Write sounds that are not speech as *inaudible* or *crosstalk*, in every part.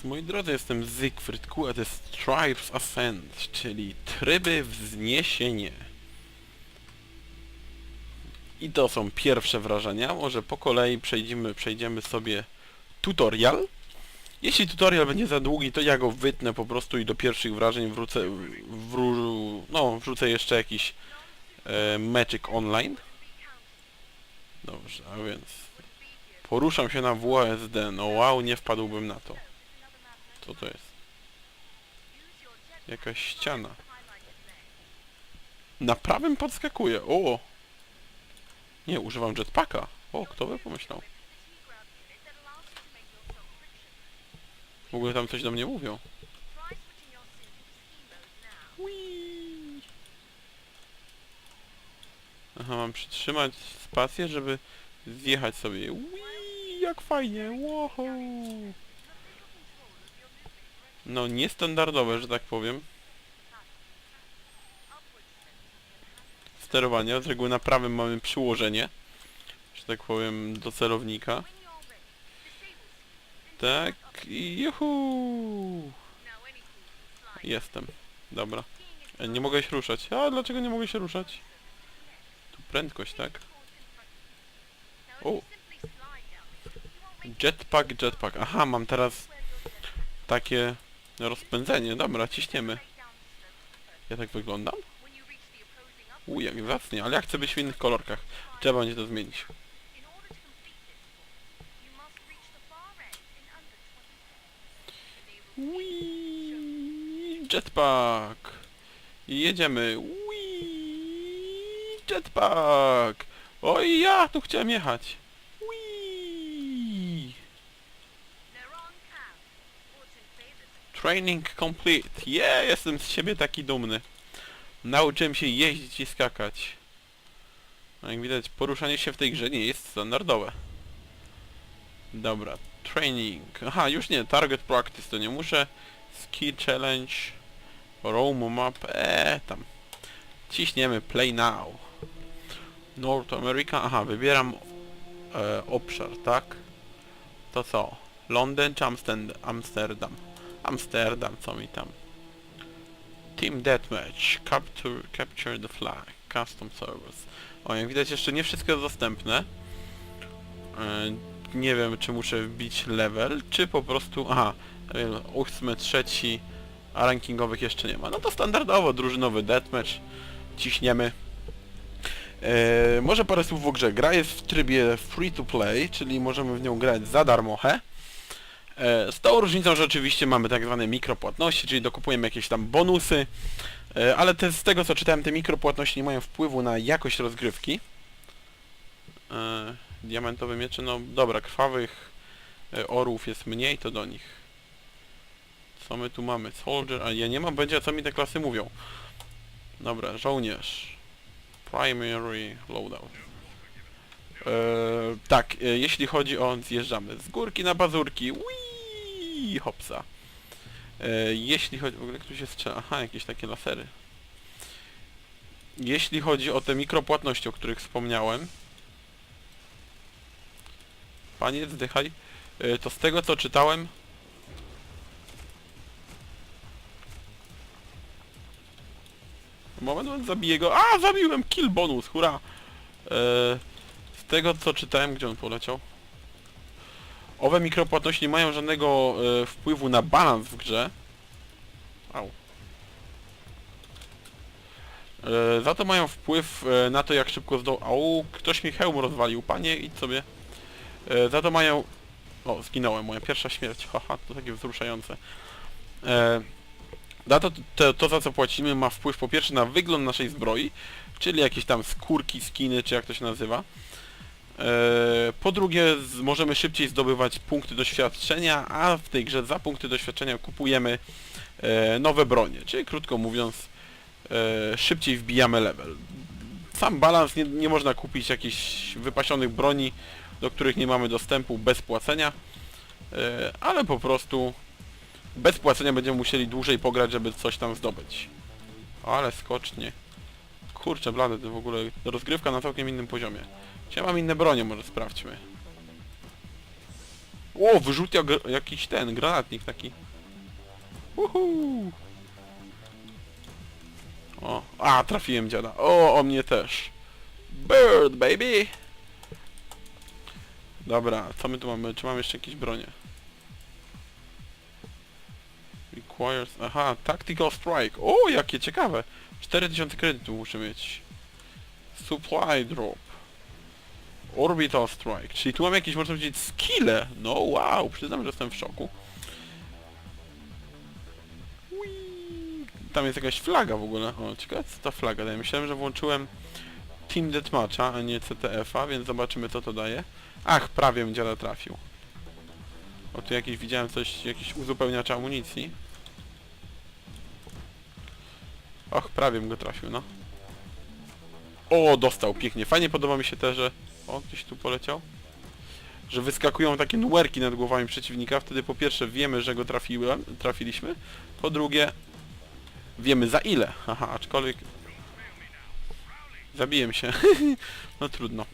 Was moi drodzy, jestem Siegfried Ku, a to jest Tribes Ascent, czyli tryby wzniesienie. I to są pierwsze wrażenia, może po kolei przejdziemy, przejdziemy sobie tutorial. Jeśli tutorial będzie za długi, to ja go wytnę po prostu i do pierwszych wrażeń wrócę, wró, no, wrzucę jeszcze jakiś e, meczyk online. Dobrze, a więc Poruszam się na WASD. No wow, nie wpadłbym na to. Co to jest? Jakaś ściana. Na prawym podskakuje. O! Nie, używam jetpacka. O, kto by pomyślał? W ogóle tam coś do mnie mówią. Aha, mam przytrzymać spację, żeby zjechać sobie. Whee, jak fajnie! Wow! No, niestandardowe, że tak powiem. Sterowania. Z reguły na prawym mamy przyłożenie. Że tak powiem, do celownika. Tak. Juhu! Jestem. Dobra. E, Nie mogę się ruszać. A dlaczego nie mogę się ruszać? Tu prędkość, tak? O! Jetpack, jetpack. Aha, mam teraz takie rozpędzenie. Dobra, ciśniemy. Ja tak wyglądam? U, jak zacnie, ale ja chcę być w innych kolorkach. Trzeba będzie to zmienić. Whee! Jetpack! I jedziemy. Whee! Jetpack! Oj, ja tu chciałem jechać. Training complete. Yeah, jestem z siebie taki dumny. Nauczyłem się jeździć i skakać. No jak widać, poruszanie się w tej grze nie jest standardowe. Dobra, training. Aha, już nie, target practice to nie muszę. Ski challenge. Roam map. Eee, tam. Ciśniemy play now. North America. Aha, wybieram e, obszar, tak? To co? Londyn czy Amsterdam? Amsterdam. Co mi tam? Team Deathmatch. Capture, capture the flag. Custom Service. O, jak widać jeszcze nie wszystko jest dostępne. E, nie wiem, czy muszę wbić level, czy po prostu... Aha, 8, trzeci, a rankingowych jeszcze nie ma. No to standardowo, drużynowy deathmatch. Ciśniemy. E, może parę słów o grze. Gra jest w trybie free to play, czyli możemy w nią grać za darmo. He? E, z tą różnicą, że oczywiście mamy tak zwane mikropłatności, czyli dokupujemy jakieś tam bonusy, e, ale te, z tego co czytałem, te mikropłatności nie mają wpływu na jakość rozgrywki. E, diamentowe miecze, no dobra, krwawych orłów jest mniej, to do nich. Co my tu mamy? Soldier, a ja nie mam będzie co mi te klasy mówią. Dobra, żołnierz. Primary loadout. E, tak, e, jeśli chodzi o zjeżdżamy z górki na pazurki. Wii, hopsa. E, jeśli chodzi... W ogóle się strzela... Aha, jakieś takie lasery. Jeśli chodzi o te mikropłatności, o których wspomniałem. Panie, zdychaj. E, to z tego co czytałem... Moment, moment, zabiję go. A, zabiłem! Kill bonus, hurra! E, z tego co czytałem, gdzie on poleciał? Owe mikropłatności nie mają żadnego e, wpływu na balans w grze. Au. E, za to mają wpływ e, na to jak szybko zdo... Au, ktoś mi hełm rozwalił, panie, idź sobie. E, za to mają... O, zginąłem, moja pierwsza śmierć, haha, to takie wzruszające. E, za to, to, to za co płacimy ma wpływ po pierwsze na wygląd naszej zbroi, czyli jakieś tam skórki, skiny, czy jak to się nazywa. E, po drugie, możemy szybciej zdobywać punkty doświadczenia, a w tej grze za punkty doświadczenia kupujemy e, nowe bronie, czyli krótko mówiąc, e, szybciej wbijamy level. Sam balans nie, nie można kupić jakichś wypasionych broni, do których nie mamy dostępu bez płacenia, ale po prostu bez płacenia będziemy musieli dłużej pograć, żeby coś tam zdobyć. Ale skocznie. Kurczę blady, to w ogóle rozgrywka na całkiem innym poziomie. Ja mam inne bronie, może sprawdźmy. O, wyrzucia gr- jakiś ten, granatnik taki. Uhu. O, a, trafiłem dziada. O, o mnie też. Bird, baby! Dobra, co my tu mamy? Czy mamy jeszcze jakieś bronie? Requires... Aha, Tactical Strike. O, jakie ciekawe! 4000 kredytów muszę mieć. Supply Drop. Orbital Strike. Czyli tu mam jakieś, można powiedzieć, skille. No wow, przyznam, że jestem w szoku. Tam jest jakaś flaga w ogóle. O, ciekawe co ta flaga daje. Myślałem, że włączyłem Team Deathmatcha, a nie CTF-a, więc zobaczymy co to daje. Ach, prawie mnie dziada trafił. O, tu jakiś widziałem coś, jakiś uzupełniacz amunicji. Och, prawie bym go trafił, no. O, dostał, pięknie. Fajnie podoba mi się też, że... O, gdzieś tu poleciał. Że wyskakują takie numerki nad głowami przeciwnika. Wtedy po pierwsze wiemy, że go trafiłem, trafiliśmy. Po drugie... Wiemy za ile. Haha, aczkolwiek... Zabiłem się. *laughs* no trudno.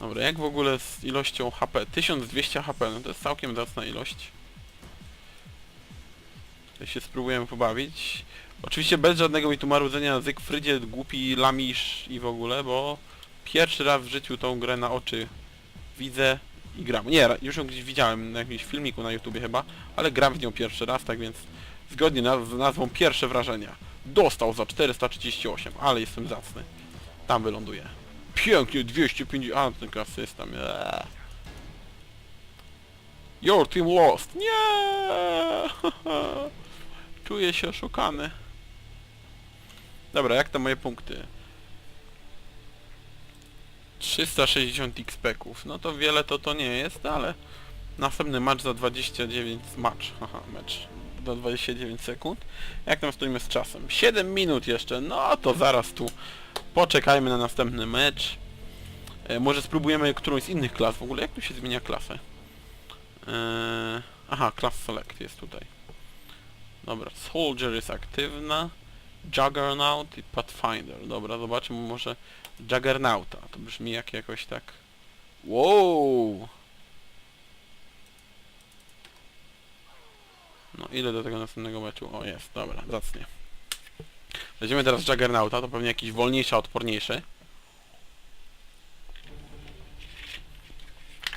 Dobra, jak w ogóle z ilością HP? 1200 HP, no to jest całkiem zacna ilość. Się spróbujemy pobawić. Oczywiście bez żadnego mi tu marudzenia Zygfrydzie, głupi lamisz i w ogóle, bo pierwszy raz w życiu tą grę na oczy widzę i gram. Nie, już ją gdzieś widziałem na jakimś filmiku na YouTubie chyba, ale gram w nią pierwszy raz, tak więc zgodnie z nazwą pierwsze wrażenia. Dostał za 438, ale jestem zacny. Tam wyląduję. Pięknie, 250... A, ten klasy jest tam. Eee. Your team lost. Nie! *laughs* Czuję się oszukany. Dobra, jak to moje punkty? 360 XP-ków. No to wiele to to nie jest, ale następny match za 29... Match, haha, mecz. Do 29 sekund. Jak tam stoimy z czasem? 7 minut jeszcze, no to zaraz tu poczekajmy na następny mecz. E, może spróbujemy którąś z innych klas. W ogóle jak tu się zmienia klasę? E, aha, class select jest tutaj. Dobra, Soldier jest aktywna. Juggernaut i Pathfinder. Dobra, zobaczmy może Juggernauta. To brzmi jak jakoś tak... Wow! No ile do tego następnego meczu? O jest, dobra, zacnie. Weźmiemy teraz Juggernauta, to pewnie jakiś wolniejszy, odporniejszy.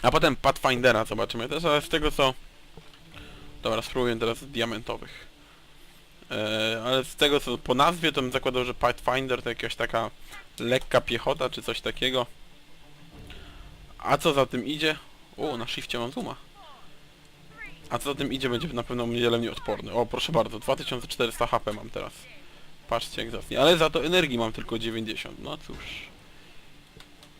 A potem Pathfindera zobaczymy też, ale z tego co... Dobra, spróbuję teraz diamentowych. Eee, ale z tego co po nazwie to bym zakładał, że Pathfinder to jakaś taka lekka piechota czy coś takiego. A co za tym idzie? O, na shifcie mam zooma. A co za tym idzie będzie na pewno wiele mniej odporny. O, proszę bardzo, 2400 HP mam teraz. Patrzcie jak zacnie. Ale za to energii mam tylko 90. No cóż.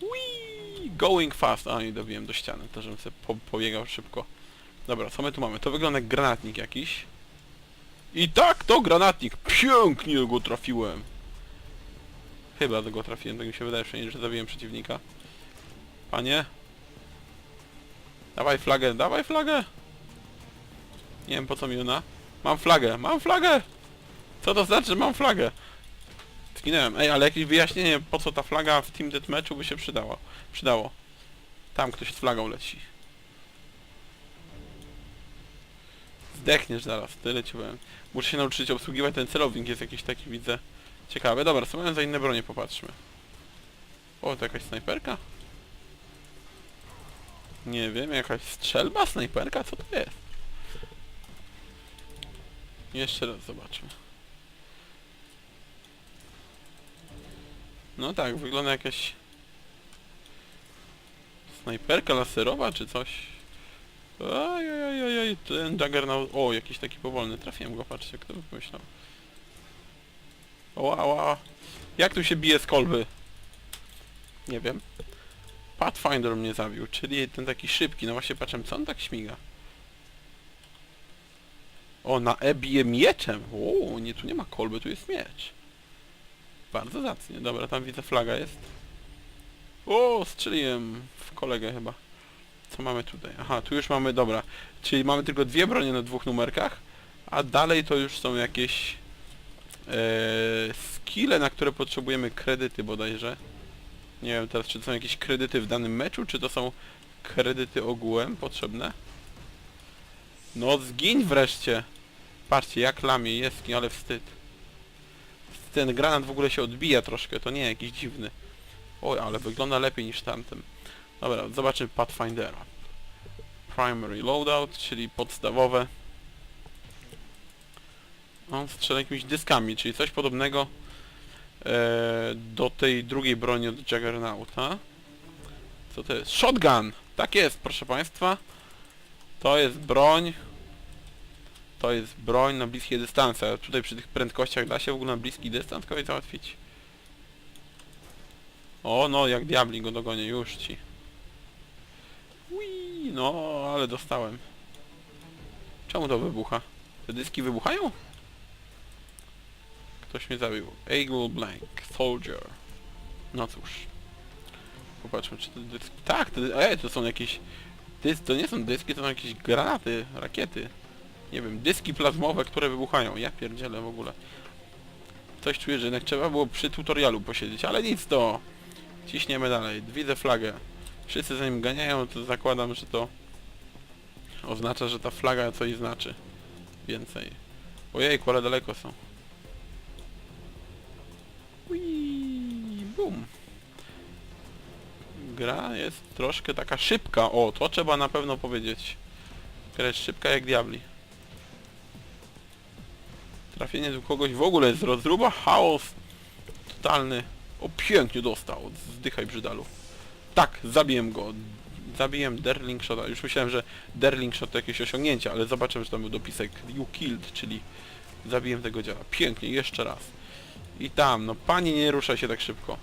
Whee! Going fast. A, nie dobiłem do ściany, to żebym sobie po pobiegał szybko. Dobra, co my tu mamy? To wygląda jak granatnik jakiś. I tak, to granatnik. Pięknie go trafiłem. Chyba go trafiłem, tak mi się wydaje, przynajmniej, że zabiłem przeciwnika. Panie? Dawaj flagę, dawaj flagę! Nie wiem po co mi ona. Mam flagę, mam flagę! Co to znaczy, mam flagę? Zginąłem. Ej, ale jakieś wyjaśnienie, po co ta flaga w Team Deathmatchu by się przydała. Przydało. Tam ktoś z flagą leci. Zdechniesz zaraz, tyle ci powiem. Muszę się nauczyć obsługiwać ten celownik, jest jakiś taki, widzę, ciekawy. Dobra, co mają za inne bronie, popatrzmy. O, to jakaś snajperka? Nie wiem, jakaś strzelba, snajperka, co to jest? Jeszcze raz zobaczmy. No tak, wygląda jakaś... Snajperka laserowa czy coś? Ojojojoj, ten Juggernaut... O, jakiś taki powolny. Trafiłem go, patrzcie, kto by pomyślał. Oła, oła. Jak tu się bije z kolby? Nie wiem. Pathfinder mnie zabił, czyli ten taki szybki. No właśnie patrzę, co on tak śmiga? O, na E bije mieczem. O, nie, tu nie ma kolby, tu jest miecz. Bardzo zacnie. Dobra, tam widzę flaga jest. O, strzeliłem w kolegę chyba. Co mamy tutaj? Aha, tu już mamy, dobra. Czyli mamy tylko dwie bronie na dwóch numerkach, a dalej to już są jakieś e, skille, na które potrzebujemy kredyty bodajże. Nie wiem teraz, czy to są jakieś kredyty w danym meczu, czy to są kredyty ogółem potrzebne. No zgiń wreszcie! Patrzcie, jak lamie jest, ale wstyd. Ten granat w ogóle się odbija troszkę, to nie jakiś dziwny. Oj, ale wygląda lepiej niż tamten. Dobra, zobaczymy Pathfindera. Primary loadout, czyli podstawowe. On strzela jakimiś dyskami, czyli coś podobnego e, do tej drugiej broni od Juggernauta. Co to jest? Shotgun! Tak jest, proszę Państwa. To jest broń. To jest broń na bliskie dystanse. Tutaj przy tych prędkościach da się w ogóle na bliski dystans kogoś załatwić. O, no, jak diabli go dogonię, już ci. Ui, no, ale dostałem. Czemu to wybucha? Te dyski wybuchają? Ktoś mnie zabił. Eagle Blank, Soldier. No cóż. Popatrzmy, czy te dyski... Tak, te... Ej, to są jakieś... Dys... To nie są dyski, to są jakieś granaty, rakiety. Nie wiem, dyski plazmowe, które wybuchają. Ja pierdzielę w ogóle. Coś czuję, że jednak trzeba było przy tutorialu posiedzieć, ale nic to. Ciśniemy dalej. Widzę flagę. Wszyscy za nim ganiają, to zakładam, że to oznacza, że ta flaga coś znaczy. Więcej. Ojejku, ale daleko są. Ui, bum. Gra jest troszkę taka szybka. O, to trzeba na pewno powiedzieć. Gra jest szybka jak diabli. Trafienie do kogoś w ogóle jest rozruba, chaos totalny. O, pięknie dostał. Zdychaj brzydalu. Tak, zabiłem go. Zabiłem Derling Shota. Już myślałem, że Derling Shot to jakieś osiągnięcie, ale zobaczyłem, że tam był dopisek You killed, czyli zabiłem tego działa. Pięknie, jeszcze raz. I tam, no panie nie rusza się tak szybko.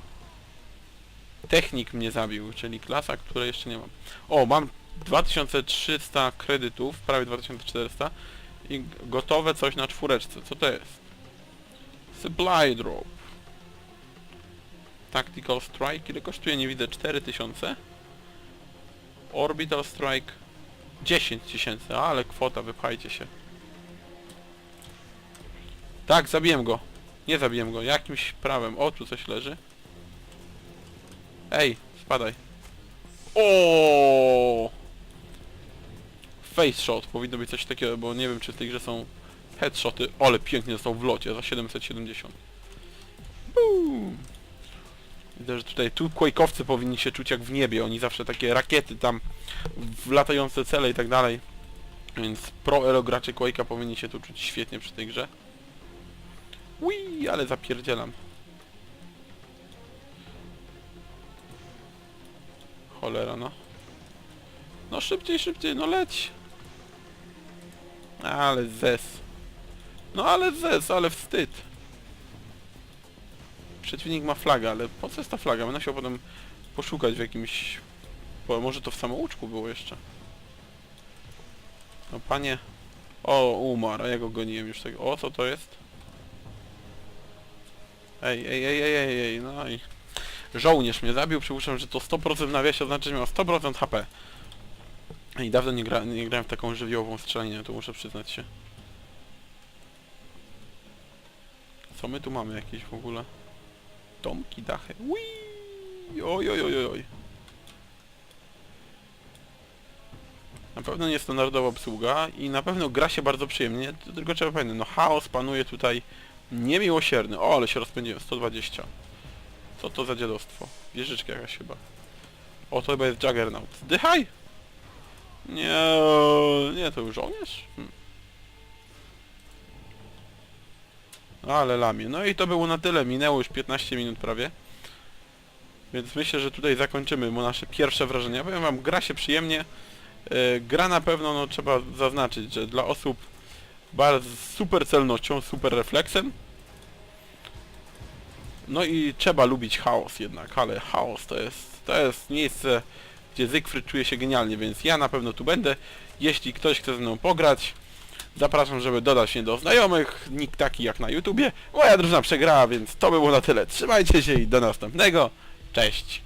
Technik mnie zabił, czyli klasa, której jeszcze nie mam. O, mam 2300 kredytów, prawie 2400 i gotowe coś na czwóreczce. Co to jest? Supply drop. Tactical strike, ile kosztuje? Nie widzę, 4000. Orbital strike 10 tysięcy, ale kwota, wypchajcie się. Tak, zabiłem go. Nie zabiłem go, jakimś prawem. O, tu coś leży. Ej, spadaj. O! Face shot, powinno być coś takiego, bo nie wiem czy w tej grze są headshoty, ale pięknie został w locie za 770. Boom. Widzę, że tutaj tu Quake'owcy powinni się czuć jak w niebie, oni zawsze takie rakiety tam, latające cele i tak dalej. Więc pro elo gracze Quake'a powinni się tu czuć świetnie przy tej grze. Ui, ale zapierdzielam. Cholera, no. No szybciej, szybciej, no leć. Ale zes. No ale zes, ale wstyd. Przeciwnik ma flagę, ale po co jest ta flaga? Będę chciał potem poszukać w jakimś... Bo może to w samouczku było jeszcze. No panie... O, umarł, a ja go goniłem już tego. O, co to jest? Ej, ej, ej, ej, ej, ej, no i... Żołnierz mnie zabił, przypuszczam, że to 100% w nawiasie oznacza, że miał 100% HP. I dawno nie, gra, nie grałem w taką żywiołową strzelankę, to muszę przyznać się. Co my tu mamy jakieś w ogóle? Domki, dachy. Ui! Oj, oj, oj, oj. Na pewno nie standardowa obsługa i na pewno gra się bardzo przyjemnie, tylko trzeba pamiętać, no chaos panuje tutaj niemiłosierny. O, ale się rozpędziłem, 120. Co to za dziadostwo? Wieżyczka jakaś chyba. O, to chyba jest Juggernaut. Zdychaj! Nie, nie, to już żołnierz? Hmm. Ale lamie. No i to było na tyle. Minęło już 15 minut prawie. Więc myślę, że tutaj zakończymy mu nasze pierwsze wrażenia. Powiem wam, gra się przyjemnie. E, gra na pewno, no trzeba zaznaczyć, że dla osób bardzo z super celnością, super refleksem. No i trzeba lubić chaos jednak, ale chaos to jest, to jest miejsce, gdzie Zygfryd czuje się genialnie, więc ja na pewno tu będę. Jeśli ktoś chce ze mną pograć, zapraszam, żeby dodać mnie do znajomych, nikt taki jak na YouTubie. Moja drużyna przegrała, więc to by było na tyle. Trzymajcie się i do następnego. Cześć!